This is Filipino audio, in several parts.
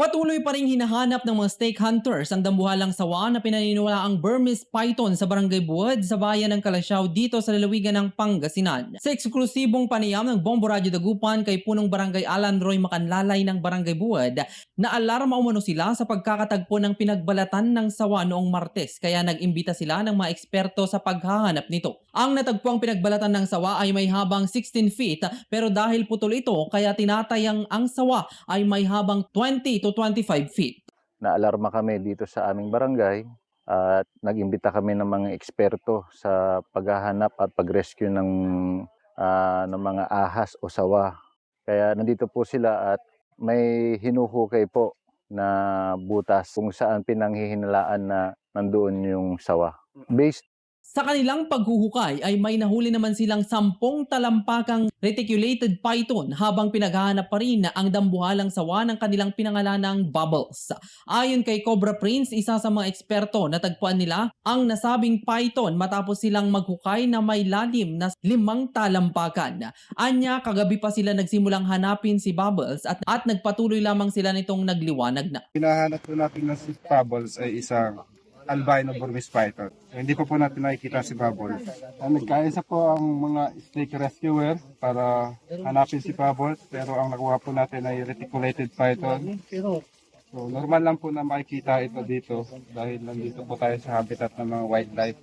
Patuloy pa rin hinahanap ng mga stake hunters ang dambuhalang sawa na pinaniniwalaang Burmese python sa Barangay Buod sa bayan ng Kalasyaw dito sa lalawigan ng Pangasinan. Sa eksklusibong panayam ng Bombo Radyo Dagupan kay punong Barangay Alan Roy Makanlalay ng Barangay Buod, na alarma umano sila sa pagkakatagpo ng pinagbalatan ng sawa noong Martes kaya nag-imbita sila ng mga eksperto sa paghahanap nito. Ang natagpuang pinagbalatan ng sawa ay may habang 16 feet pero dahil putol ito kaya tinatayang ang sawa ay may habang 20 to 25 feet. naalarma kami dito sa aming barangay at nag-imbita kami ng mga eksperto sa paghahanap at pag-rescue ng, ah, ng mga ahas o sawa. Kaya nandito po sila at may hinuhukay po na butas kung saan pinanghihinalaan na nandoon yung sawa. Based Sa kanilang paghuhukay ay may nahuli naman silang sampung talampakang reticulated python habang pinaghahanap pa rin ang dambuhalang sawa ng kanilang pinangalanang Bubbles. Ayon kay Cobra Prince, isa sa mga eksperto na tagpuan nila ang nasabing python matapos silang maghukay na may lalim na limang talampakan. Anya, kagabi pa sila nagsimulang hanapin si Bubbles at, at nagpatuloy lamang sila nitong nagliwanag na. Hinahanap po natin na si Bubbles ay isang albino Burmese python. Hindi pa po natin nakikita si Bubbles. Uh, nagkaisa po ang mga snake rescuer para hanapin si Bubbles pero ang nakuha po natin ay reticulated python. So, normal lang po na makikita ito dito dahil nandito po tayo sa habitat ng mga wildlife.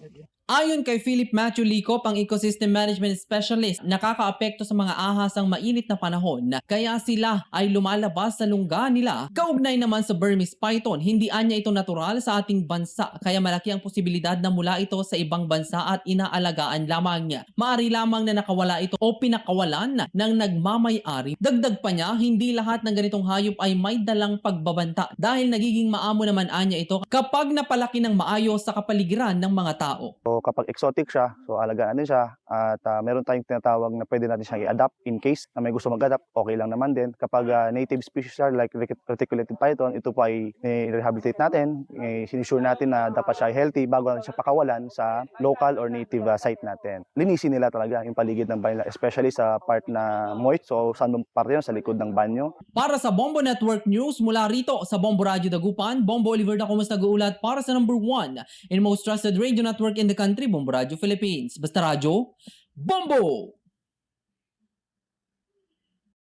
Ayon kay Philip Matthew Licop, ang Ecosystem Management Specialist, nakakaapekto sa mga ahas ang mainit na panahon kaya sila ay lumalabas sa lungga nila. Kaugnay naman sa Burmese python, hindi anya ito natural sa ating bansa kaya malaki ang posibilidad na mula ito sa ibang bansa at inaalagaan lamang niya. Maari lamang na nakawala ito o pinakawalan ng nagmamay-ari. Dagdag pa niya, hindi lahat ng ganitong hayop ay may dalang pagbabanta dahil nagiging maamo naman anya ito kapag napalaki ng maayos sa kapaligiran ng mga tao. Kapag exotic siya, so alagaan natin siya at ah, meron tayong tinatawag na pwede natin siyang i-adapt in case na may gusto mag-adapt, okay lang naman din. Kapag ah, native species siya like reticulated python, ito po ay i-rehabilitate natin, eh, sinisure natin na dapat siya healthy bago natin siya pakawalan sa local or native ah, site natin. Linisin nila talaga yung paligid ng banyo, especially sa part na moist, so saan parte yun, sa likod ng banyo. Para sa Bombo Network News mula rito sa Bombo Radio Dagupan, Bombo Oliver na kumus nag-uulat para sa number 1 in most trusted radio network in the country, Bombo Radio Philippines. Basta radyo, Bombo!